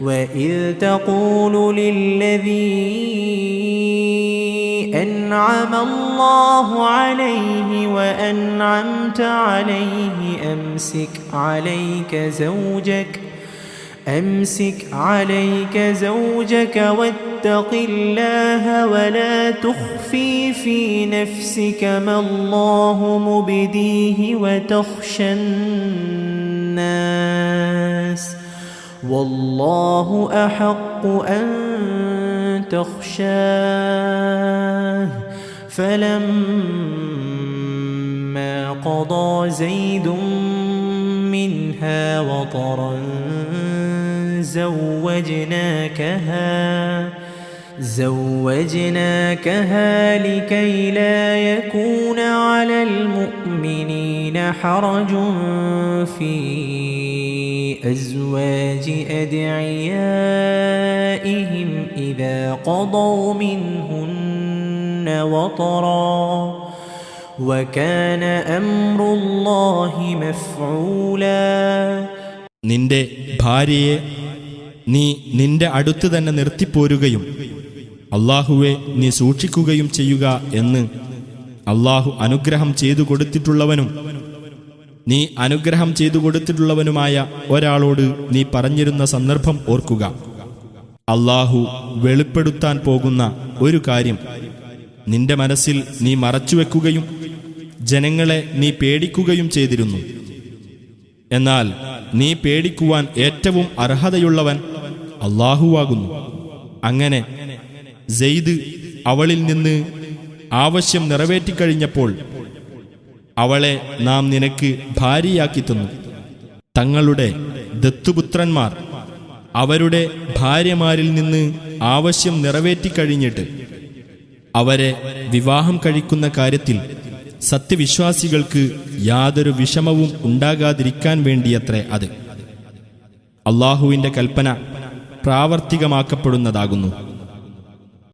وإذ تقول للذي أنعم الله عليه وأنعمت عليه أمسك عليك زوجك أمسك عليك زوجك واتق الله ولا تخفي في نفسك ما الله مبديه وتخشى الناس والله أحق أن تخشاه. فلما قضى زيد منها وطرا زوجناكها زوجناكها لكي لا يكون على المؤمنين حرج في أزواج أدعيائهم إذا قضوا منهن وطرا وكان أمر الله مفعولا നിന്റെ ഭാര്യയെ നീ നിന്റെ അടുത്ത് തന്നെ നിർത്തിപ്പോരുകയും അള്ളാഹുവെ നീ സൂക്ഷിക്കുകയും ചെയ്യുക എന്ന് അള്ളാഹു അനുഗ്രഹം ചെയ്തു കൊടുത്തിട്ടുള്ളവനും നീ അനുഗ്രഹം ചെയ്തു കൊടുത്തിട്ടുള്ളവനുമായ ഒരാളോട് നീ പറഞ്ഞിരുന്ന സന്ദർഭം ഓർക്കുക. അള്ളാഹു വെളിപ്പെടുത്താൻ പോകുന്ന ഒരു കാര്യം. നിന്റെ മനസ്സിൽ നീ മറച്ചുവെക്കുകയും ജനങ്ങളെ നീ പേടിക്കുകയും ചെയ്തിരുന്നു. എന്നാൽ നീ പേടിക്കുവാൻ ഏറ്റവും അർഹതയുള്ളവൻ അള്ളാഹുവാകുന്നു. അങ്ങനെ സെയ്ദ് അവളിൽ നിന്ന് ആവശ്യം നിറവേറ്റിക്കഴിഞ്ഞപ്പോൾ അവളെ നാം നിനക്ക് ഭാര്യയാക്കി തന്നു. തങ്ങളുടെ ദത്തുപുത്രന്മാർ അവരുടെ ഭാര്യമാരിൽ നിന്ന് ആവശ്യം നിറവേറ്റിക്കഴിഞ്ഞിട്ട് അവരെ വിവാഹം കഴിക്കുന്ന കാര്യത്തിൽ സത്യവിശ്വാസികൾക്ക് യാതൊരു വിഷമവും ഉണ്ടാകാതിരിക്കാൻ വേണ്ടിയത്രേ അത്. അള്ളാഹുവിന്റെ കൽപ്പന പ്രാവർത്തികമാക്കപ്പെടുന്നതാകുന്നു.